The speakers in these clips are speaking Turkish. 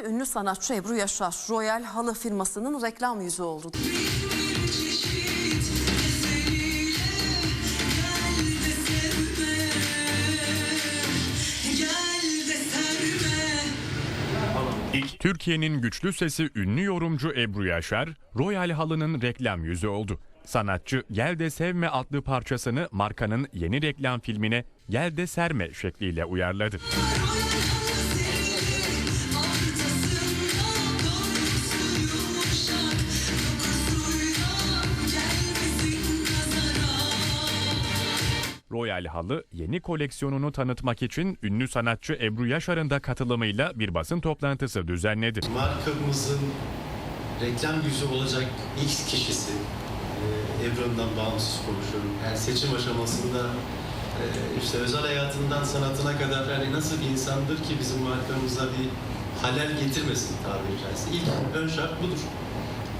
Ünlü sanatçı Ebru Yaşar, Royal Halı firmasının reklam yüzü oldu. Türkiye'nin güçlü sesi ünlü yorumcu Ebru Yaşar, Royal Halı'nın reklam yüzü oldu. Sanatçı Gel de Sevme adlı parçasını markanın yeni reklam filmine Gel de Serme şekliyle uyarladı. Royal Halı yeni koleksiyonunu tanıtmak için ünlü sanatçı Ebru Yaşar'ın da katılımıyla bir basın toplantısı düzenledi. markamızın reklam yüzü olacak ilk kişisi e, Ebru'ndan bağımsız konuşuyorum. Yani seçim aşamasında e, işte özel hayatından sanatına kadar yani nasıl bir insandır ki bizim markamıza bir halel getirmesin tabiri caizse. İlk ön şart budur.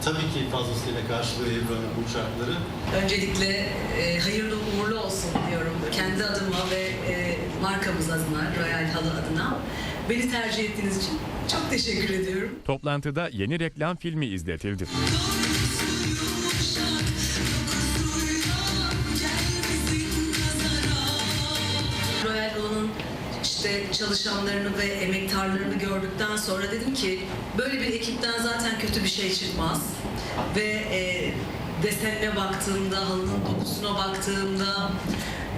Tabii ki fazlasıyla karşılıyor Ebru'nun bu şartları. Öncelikle e, hayırlı uğurlu olsun diyorum kendi adıma ve e, markamız adına, Royal Halı adına. Beni tercih ettiğiniz için çok teşekkür ediyorum. Toplantıda yeni reklam filmi izletildi. İşte çalışanlarını ve emektarlarını gördükten sonra dedim ki böyle bir ekipten zaten kötü bir şey çıkmaz. Ve e, desenine baktığımda, halının dokusuna baktığımda,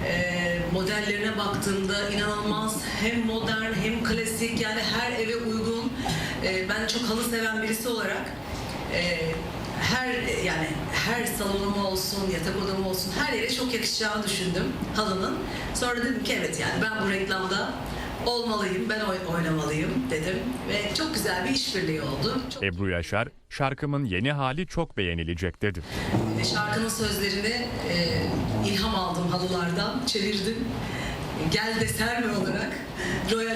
e, modellerine baktığımda inanılmaz hem modern hem klasik yani her eve uygun. E, ben çok halı seven birisi olarak e, her yani her salonum olsun, yatak odam olsun her yere çok yakışacağını düşündüm halının. Sonra dedim ki evet yani ben bu reklamda olmalıyım, ben oy- oynamalıyım dedim ve çok güzel bir işbirliği oldu. Çok, Ebru Yaşar, şarkımın yeni hali çok beğenilecek dedi. şarkının sözlerini e, ilham aldım halılardan, çevirdim. Gel de serme olarak Royal.